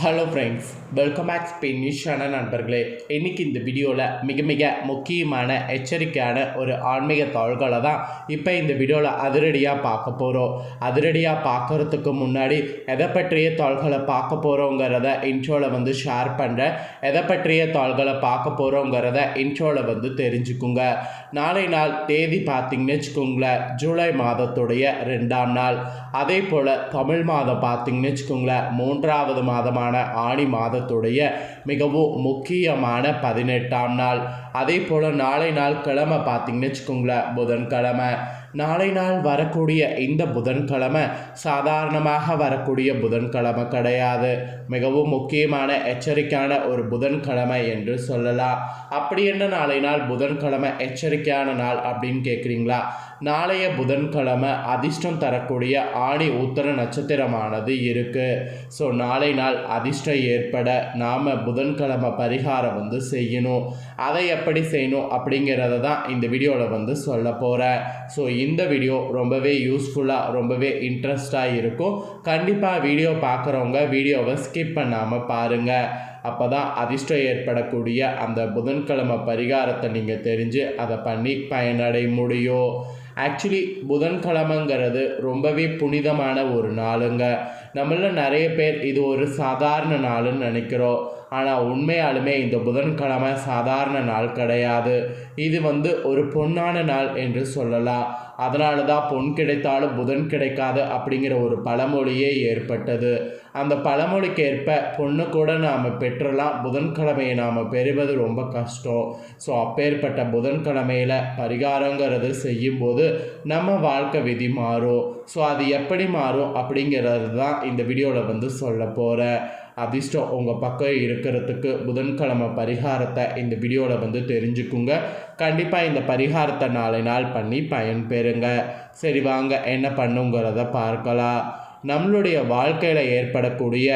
Hello friends welcome back ஸ்பெனிஷான நண்பர்களே. இன்னைக்கு இந்த வீடியோவில் மிக மிக முக்கியமான எச்சரிக்கையான ஒரு ஆன்மீக தாள்களை தான் இப்போ இந்த வீடியோவில் அதிரடியாக பார்க்க போகிறோம் அதிரடியாக பார்க்கறதுக்கு முன்னாடி எதை பற்றிய தாள்களை பார்க்க போகிறோங்கிறத இன்ட்ரோவில் வந்து ஷேர் பண்ணுறேன் எதை பற்றிய தாள்களை பார்க்க போகிறோங்கிறத இன்ட்ரோவில் வந்து தெரிஞ்சுக்குங்க. நாளை நாள் தேதி பார்த்தீங்கன்னு வச்சுக்கோங்களேன் ஜூலை மாதத்துடைய ரெண்டாம் நாள். அதே போல் தமிழ் மாதம் பார்த்தீங்கன்னு வச்சுக்கோங்களேன் மூன்றாவது மாதமாக மாதமான ஆணி மாதத்துடைய மிகவும் முக்கியமான பதினெட்டாம் நாள். அதே போல் நாளை நாள் கிழமை பார்த்தீங்கன்னு வச்சுக்கோங்களேன் புதன்கிழமை. நாளை நாள் வரக்கூடிய இந்த புதன்கிழமை சாதாரணமாக வரக்கூடிய புதன்கிழமை கிடையாது. மிகவும் முக்கியமான எச்சரிக்கையான ஒரு புதன்கிழமை என்று சொல்லலாம். அப்படி என்ன நாளை நாள் புதன்கிழமை எச்சரிக்கையான நாள் அப்படின்னு கேட்குறீங்களா நாளைய புதன்கிழமை அதிர்ஷ்டம் தரக்கூடிய ஆணி உத்தர நட்சத்திரமானது இருக்குது ஸோ நாளை நாள் அதிர்ஷ்டம் ஏற்பட நாம் புதன்கிழமை பரிகாரம் வந்து செய்யணும். அதை எப்படி செய்யணும் அப்படிங்கிறத தான் இந்த வீடியோவில் வந்து சொல்ல போகிறேன் ஸோ இந்த வீடியோ ரொம்பவே யூஸ்ஃபுல்லாக ரொம்பவே இன்ட்ரெஸ்டாக இருக்கும். கண்டிப்பாக வீடியோ பார்க்குறவங்க வீடியோவை ஸ்கிப் பண்ணாமல் பாருங்கள் அப்போ தான் அதிர்ஷ்டம் ஏற்படக்கூடிய அந்த புதன்கிழமை பரிகாரத்தை நீங்கள் தெரிஞ்சு அதை பண்ணி பயனடை முடியும். ஆக்சுவலி புதன்கிழமைங்கிறது ரொம்பவே புனிதமான ஒரு நாளுங்க. நம்மள நிறைய பேர் இது ஒரு சாதாரண நாளுன்னு நினைக்கிறோம். ஆனால் உண்மையாலுமே இந்த புதன்கிழமை சாதாரண நாள் கிடையாது. இது வந்து ஒரு பொன்னான நாள் என்று சொல்லலாம். அதனால தான் பொன் கிடைத்தாலும் புதன் கிடைக்காது அப்படிங்கிற ஒரு பழமொழியே ஏற்பட்டது. அந்த பழமொழிக்கு ஏற்ப பொண்ணு கூட நாம் பெற்றலாம் புதன்கிழமையை நாம் பெறுவது ரொம்ப கஷ்டம். ஸோ அப்பேற்பட்ட புதன்கிழமையில் பரிகாரங்கிறது செய்யும்போது நம்ம வாழ்க்கை விதி மாறும். ஸோ அது எப்படி மாறும் அப்படிங்கிறது தான் இந்த வீடியோவில் வந்து சொல்ல போகிறேன் அதிர்ஷ்டம் உங்கள் பக்கம் இருக்கிறதுக்கு புதன்கிழமை பரிகாரத்தை இந்த வீடியோவில் வந்து தெரிஞ்சுக்குங்க. கண்டிப்பாக இந்த பரிகாரத்தை நாளை நாள் பண்ணி பயன் பெறுங்க சரி வாங்க என்ன பண்ணுங்கிறத பார்க்கலாம். நம்மளுடைய வாழ்க்கையில் ஏற்படக்கூடிய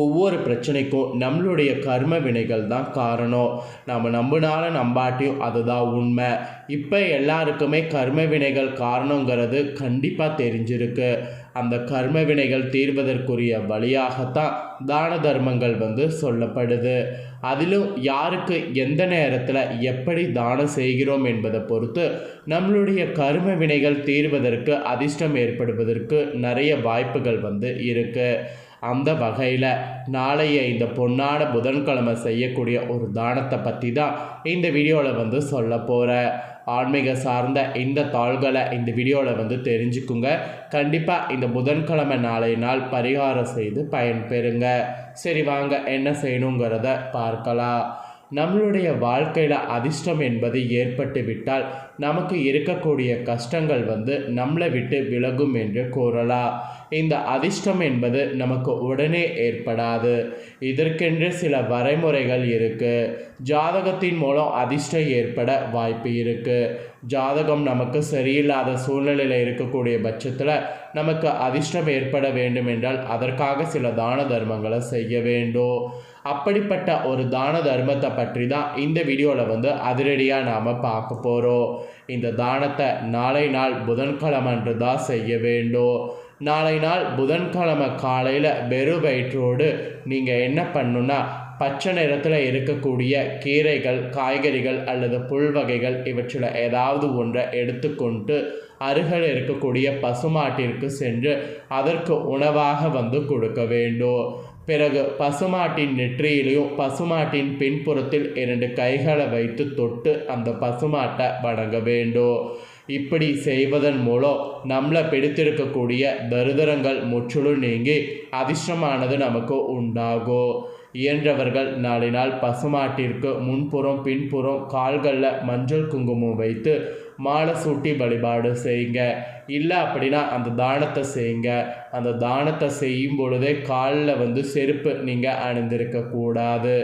ஒவ்வொரு பிரச்சனைக்கும் நம்மளுடைய கர்ம வினைகள் தான் காரணம். நம்ம நம்பினாலும் நம்பாட்டியும் அதுதான் உண்மை. இப்போ எல்லாருக்குமே கர்ம வினைகள் காரணங்கிறது கண்டிப்பாக தெரிஞ்சிருக்கு. அந்த கர்ம வினைகள் தீர்வதற்குரிய வழியாகத்தான் தான தர்மங்கள் வந்து சொல்லப்படுது. அதிலும் யாருக்கு எந்த நேரத்தில் எப்படி தானம் செய்கிறோம் என்பதை பொறுத்து நம்மளுடைய கர்ம வினைகள் தீர்வதற்கு அதிர்ஷ்டம் ஏற்படுவதற்கு நிறைய வாய்ப்புகள் வந்து இருக்குது அந்த வகையில் நாளைய இந்த பொன்னான புதன்கிழமை செய்யக்கூடிய ஒரு தானத்தை பற்றி தான் இந்த வீடியோவில் வந்து சொல்ல போகிறேன் ஆன்மீக சார்ந்த இந்த தாள்களை இந்த வீடியோவில் வந்து தெரிஞ்சுக்குங்க. கண்டிப்பாக இந்த புதன்கிழமை நாளை நாள் பரிகாரம் செய்து பயன்பெறுங்க சரி வாங்க என்ன செய்யணுங்கிறத பார்க்கலாம். நம்மளுடைய வாழ்க்கையில் அதிர்ஷ்டம் என்பது ஏற்பட்டு விட்டால் நமக்கு இருக்கக்கூடிய கஷ்டங்கள் வந்து நம்மளை விட்டு விலகும் என்று கூறலாம். இந்த அதிர்ஷ்டம் என்பது நமக்கு உடனே ஏற்படாது. இதற்கென்று சில வரைமுறைகள் இருக்குது ஜாதகத்தின் மூலம் அதிர்ஷ்டம் ஏற்பட வாய்ப்பு இருக்குது ஜாதகம் நமக்கு சரியில்லாத சூழ்நிலையில் இருக்கக்கூடிய பட்சத்தில் நமக்கு அதிர்ஷ்டம் ஏற்பட வேண்டும் என்றால் அதற்காக சில தான தர்மங்களை செய்ய வேண்டும். அப்படிப்பட்ட ஒரு தான தர்மத்தை பற்றி தான் இந்த வீடியோவில் வந்து அதிரடியாக நாம் பார்க்க போகிறோம் இந்த தானத்தை நாளை நாள் புதன்கிழமன்று தான் செய்ய வேண்டும். நாளை நாள் புதன்கிழமை காலையில் வெறும் வயிற்றோடு நீங்கள் என்ன பண்ணுன்னா பச்சை நிறத்தில் இருக்கக்கூடிய கீரைகள் காய்கறிகள் அல்லது புல் வகைகள் இவற்றில் ஏதாவது ஒன்றை எடுத்துக்கொண்டு அருகில் இருக்கக்கூடிய பசுமாட்டிற்கு சென்று அதற்கு உணவாக வந்து கொடுக்க வேண்டும். பிறகு பசுமாட்டின் நெற்றியிலையும் பசுமாட்டின் பின்புறத்தில் இரண்டு கைகளை வைத்து தொட்டு அந்த பசுமாட்டை வணங்க வேண்டும். இப்படி செய்வதன் மூலம் நம்மளை பிடித்திருக்கக்கூடிய தரிதரங்கள் முற்றிலும் நீங்கி அதிர்ஷ்டமானது நமக்கு உண்டாகும். இயன்றவர்கள் நாளை நாள் பசுமாட்டிற்கு முன்புறம் பின்புறம் கால்களில் மஞ்சள் குங்குமம் வைத்து மாலை சூட்டி வழிபாடு செய்யுங்க இல்லை அப்படின்னா அந்த தானத்தை செய்யுங்க அந்த தானத்தை செய்யும் பொழுதே காலில் வந்து செருப்பு நீங்கள் அணிந்திருக்கக்கூடாது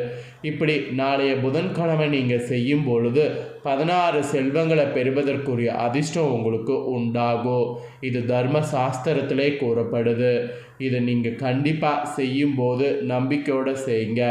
இப்படி நாளைய புதன்கிழமை நீங்கள் செய்யும் பொழுது பதினாறு செல்வங்களை பெறுவதற்குரிய அதிர்ஷ்டம் உங்களுக்கு உண்டாகும். இது தர்ம சாஸ்திரத்திலே கூறப்படுது. இதை நீங்கள் கண்டிப்பாக செய்யும்போது நம்பிக்கையோடு செய்யுங்க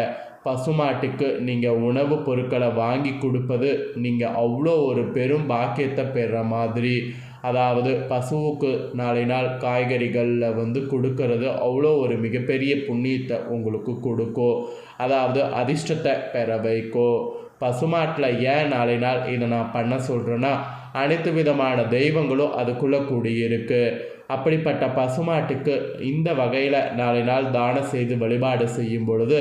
பசுமாட்டுக்கு நீங்கள் உணவுப் பொருட்களை வாங்கி கொடுப்பது நீங்கள் அவ்வளோ ஒரு பெரும் பாக்கியத்தை பெறுற மாதிரி. அதாவது பசுவுக்கு நாளை நாள் காய்கறிகளில் வந்து கொடுக்கறது அவ்வளோ ஒரு மிகப்பெரிய புண்ணியத்தை உங்களுக்கு கொடுக்கும் அதாவது அதிர்ஷ்டத்தை பெற வைக்கும் பசுமாட்டில் ஏன் நாளை நாள் இதை நான் பண்ண சொல்கிறேன்னா அனைத்து விதமான தெய்வங்களும் அதுக்குள்ளே கூடியிருக்கு. அப்படிப்பட்ட பசுமாட்டுக்கு இந்த வகையில் நாளை நாள் தானம் செய்து வழிபாடு செய்யும் பொழுது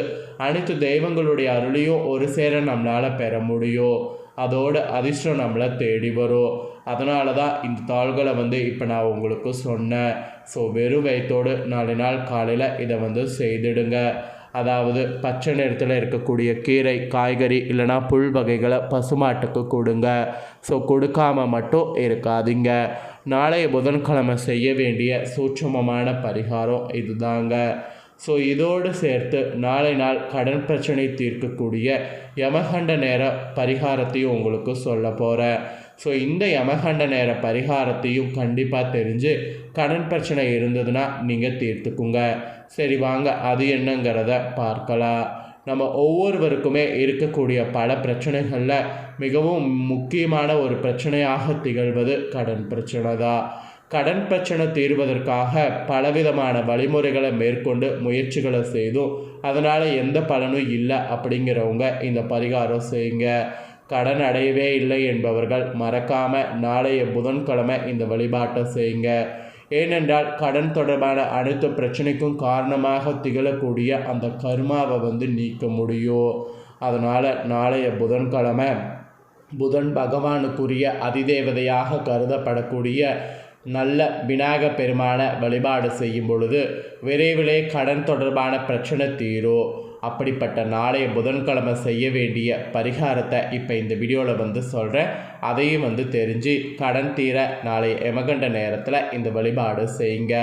அனைத்து தெய்வங்களுடைய அருளையும் ஒரு சேர நம்மளால் பெற முடியும். அதோட அதிர்ஷ்டம் நம்மளை தேடி வரும். அதனால தான் இந்த தாள்களை வந்து இப்போ நான் உங்களுக்கு சொன்னேன். ஸோ வெறும் வயத்தோடு நாலு நாள் காலையில் இதை வந்து செய்திடுங்க. அதாவது பச்சை நிறத்தில் இருக்கக்கூடிய கீரை காய்கறி இல்லைனா புல் வகைகளை பசுமாட்டுக்கு கொடுங்க. ஸோ கொடுக்காம மட்டும் இருக்காதீங்க. நாளைய புதன்கிழமை செய்ய வேண்டிய சூட்சமமான பரிகாரம் இதுதாங்க. ஸோ இதோடு சேர்த்து நாளை நாள் கடன் பிரச்சனை தீர்க்கக்கூடிய யமகண்ட நேர பரிகாரத்தையும் உங்களுக்கு சொல்ல போகிறேன் ஸோ இந்த யமகண்ட நேர பரிகாரத்தையும் கண்டிப்பாக தெரிஞ்சு கடன் பிரச்சனை இருந்ததுன்னா நீங்கள் தீர்த்துக்குங்க. சரி வாங்க. அது என்னங்கிறத பார்க்கலாம். நம்ம ஒவ்வொருவருக்குமே இருக்கக்கூடிய பல பிரச்சனைகளில் மிகவும் முக்கியமான ஒரு பிரச்சனையாக திகழ்வது கடன் பிரச்சனை தான். கடன் பிரச்சனை தீர்வதற்காக பலவிதமான வழிமுறைகளை மேற்கொண்டு முயற்சிகளை செய்தும் அதனால் எந்த பலனும் இல்லை அப்படிங்கிறவங்க இந்த பரிகாரம் செய்யுங்க. கடன் அடையவே இல்லை என்பவர்கள் மறக்காமல் நாளைய புதன்கிழமை இந்த வழிபாட்டை செய்யுங்க. ஏனென்றால் கடன் தொடர்பான அனைத்து பிரச்சனைக்கும் காரணமாக திகழக்கூடிய அந்த கர்மாவை வந்து நீக்க முடியும். அதனால் நாளைய புதன்கிழமை புதன் பகவானுக்குரிய அதிதேவதையாக கருதப்படக்கூடிய நல்ல விநாயக பெருமான வழிபாடு செய்யும் பொழுது விரைவிலே கடன் தொடர்பான பிரச்சனை தீரும். அப்படிப்பட்ட நாளைய புதன்கிழமை செய்ய வேண்டிய பரிகாரத்தை இப்போ இந்த வீடியோவில் வந்து சொல்கிறேன் அதையும் வந்து தெரிஞ்சு கடன் தீர நாளைய எமகண்ட நேரத்தில் இந்த வழிபாடு செய்யுங்க.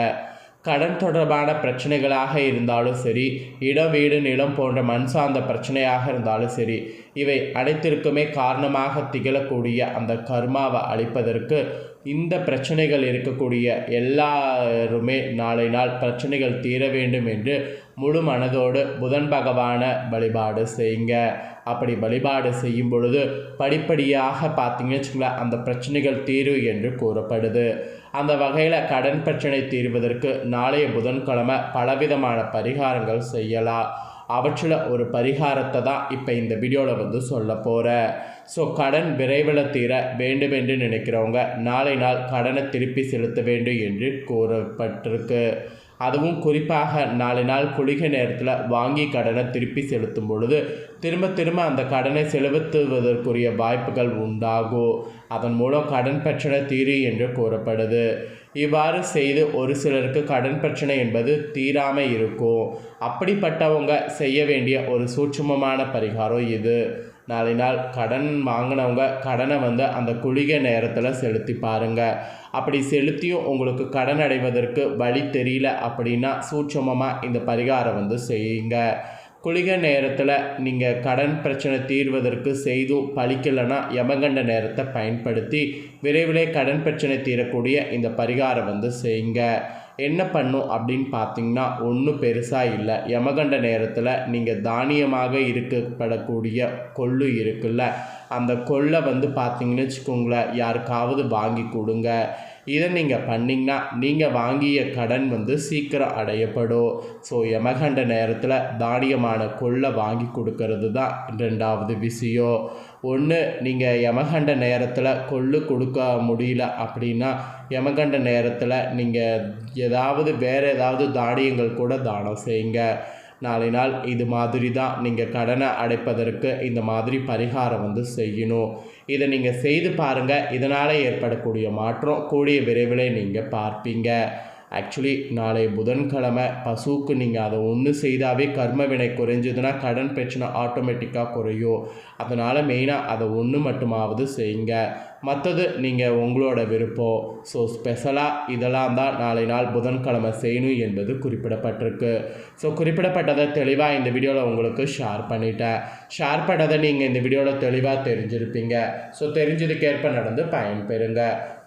கடன் தொடர்பான பிரச்சனைகளாக இருந்தாலும் சரி இடம் வீடு நிலம் போன்ற மண் சார்ந்த பிரச்சனையாக இருந்தாலும் சரி இவை அனைத்திற்குமே காரணமாக திகழக்கூடிய அந்த கர்மாவை அழிப்பதற்கு இந்த பிரச்சனைகள் இருக்கக்கூடிய எல்லாருமே நாளை நாள் பிரச்சனைகள் தீர வேண்டும் என்று முழு மனதோடு புதன் பகவான வழிபாடு செய்யுங்க. அப்படி வழிபாடு செய்யும் பொழுது படிப்படியாக பார்த்தீங்கன்னு வச்சுங்களேன் அந்த பிரச்சனைகள் தீரும் என்று கூறப்படுது. அந்த வகையில் கடன் பிரச்சனை தீர்வதற்கு நாளைய புதன்கிழமை பலவிதமான பரிகாரங்கள் செய்யலாம். அவற்றில் ஒரு பரிகாரத்தை தான் இப்போ இந்த வீடியோவில் வந்து சொல்ல போகிறேன் ஸோ கடன் விரைவில் தீர வேண்டும் என்று நினைக்கிறவங்க நாளை நாள் கடனை திருப்பி செலுத்த வேண்டும் என்று கூறப்பட்டிருக்கு. அதுவும் குறிப்பாக நாலு நாள் குளிகை நேரத்தில் வாங்கி கடனை திருப்பி செலுத்தும் பொழுது திரும்ப திரும்ப அந்த கடனை செலுத்துவதற்குரிய வாய்ப்புகள் உண்டாகும். அதன் மூலம் கடன் பிரச்சனை தீரு என்று கூறப்படுது. இவ்வாறு செய்து ஒரு சிலருக்கு கடன் பிரச்சனை என்பது தீராமல் இருக்கும். அப்படிப்பட்டவங்க செய்ய வேண்டிய ஒரு சூட்சுமமான பரிகாரம் இது. நாளை நாள் கடன் வாங்கினவங்க கடனை வந்து அந்த குளிகை நேரத்தில் செலுத்தி பாருங்கள் அப்படி செலுத்தியும் உங்களுக்கு கடன் அடைவதற்கு வழி தெரியல அப்படின்னா சூட்சமமாக இந்த பரிகாரம் வந்து செய்யுங்க. குளிகை நேரத்தில் நீங்கள் கடன் பிரச்சனை தீர்வதற்கு செய்தும் பழிக்கலைன்னா யமகண்ட நேரத்தை பயன்படுத்தி விரைவிலே கடன் பிரச்சனை தீரக்கூடிய இந்த பரிகாரம் வந்து செய்யுங்க. என்ன பண்ணும் அப்படின்னு பார்த்தீங்கன்னா ஒன்றும் பெருசாக இல்லை. யமகண்ட நேரத்தில் நீங்கள் தானியமாக இருக்கப்படக்கூடிய கொள்ளு இருக்குல்ல அந்த கொள்ளை வந்து பார்த்தீங்கன்னு வச்சுக்கோங்களேன் யாருக்காவது வாங்கி கொடுங்க. இதை நீங்கள் பண்ணிங்கன்னா நீங்கள் வாங்கிய கடன் வந்து சீக்கிரம் அடையப்படும். ஸோ யமகண்ட நேரத்தில் தானியமான கொள்ளை வாங்கி கொடுக்கறது தான் ரெண்டாவது விஷயம். ஒன்று நீங்கள் யமகண்ட நேரத்தில் கொள்ளு கொடுக்க முடியல அப்படின்னா யமகண்ட நேரத்தில் நீங்கள் ஏதாவது வேறு ஏதாவது தானியங்கள் கூட தானம் செய்யுங்க. நாளை நாள் இது மாதிரி தான் நீங்கள் கடனை அடைப்பதற்கு இந்த மாதிரி பரிகாரம் வந்து செய்யணும். இதை நீங்கள் செய்து பாருங்கள் இதனால் ஏற்படக்கூடிய மாற்றம் கூடிய விரைவில் நீங்கள் பார்ப்பீங்க. ஆக்சுவலி நாளை புதன்கிழமை பசுவுக்கு நீங்கள் அதை ஒன்று செய்தாவே கர்ம வினை குறைஞ்சதுன்னா கடன் பிரச்சனை ஆட்டோமேட்டிக்காக குறையும். அதனால் மெயினாக அதை ஒன்று மட்டுமாவது செய்யுங்க. மற்றது நீங்கள் உங்களோட விருப்பம் ஸோ ஸ்பெஷலாக இதெல்லாம் தான் நாளை நாள் புதன்கிழமை செய்யணும் என்பது குறிப்பிடப்பட்டிருக்கு. ஸோ குறிப்பிடப்பட்டதை தெளிவாக இந்த வீடியோவில் உங்களுக்கு ஷேர் பண்ணிட்டேன். ஷேர் பண்ணதை நீங்கள் இந்த வீடியோவில் தெளிவாக தெரிஞ்சிருப்பீங்க. ஸோ தெரிஞ்சதுக்கேற்ப நடந்து பயன்பெறுங்க.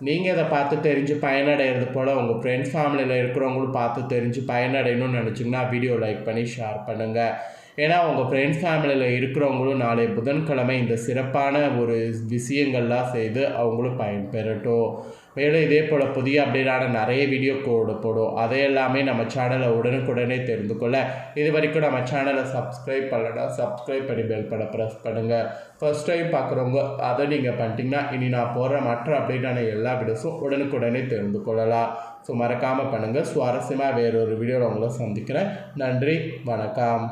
நீங்கள் இதை பார்த்து தெரிஞ்சு பயனடைகிறது போல் உங்கள் ஃப்ரெண்ட்ஸ் ஃபேமிலியில் இருக்கிறவங்களும் பார்த்து தெரிஞ்சு பயனடையணும்னு நினச்சிங்கன்னா வீடியோ லைக் பண்ணி ஷேர் பண்ணுங்கள் ஏன்னா உங்கள் ஃப்ரெண்ட்ஸ் ஃபேமிலியில் இருக்கிறவங்களும் நாளை புதன்கிழமை இந்த சிறப்பான ஒரு விஷயங்கள்லாம் செய்து அவங்களும் பயன்பெறட்டும். மேலும் இதே போல் புதிய அப்டேட்டான நிறைய வீடியோ கோடு போடும். அதையெல்லாமே நம்ம சேனலை உடனுக்குடனே தெரிந்து கொள்ள. இது வரைக்கும் நம்ம சேனலை சப்ஸ்கிரைப் பண்ணலன்னா சப்ஸ்கிரைப் பண்ணி பெல் பண்ண ப்ரெஸ் பண்ணுங்கள் ஃபர்ஸ்ட் டைம் பார்க்குறவங்க அதை நீங்கள் பண்ணிட்டீங்கன்னா இனி நான் போடுற மற்ற அப்டேட்டான எல்லா வீடியோஸும் உடனுக்குடனே தெரிந்து கொள்ளலாம். ஸோ மறக்காமல் பண்ணுங்கள் சுவாரஸ்யமாக வேறொரு வீடியோவில் உங்களை சந்திக்கிறேன். நன்றி வணக்கம்.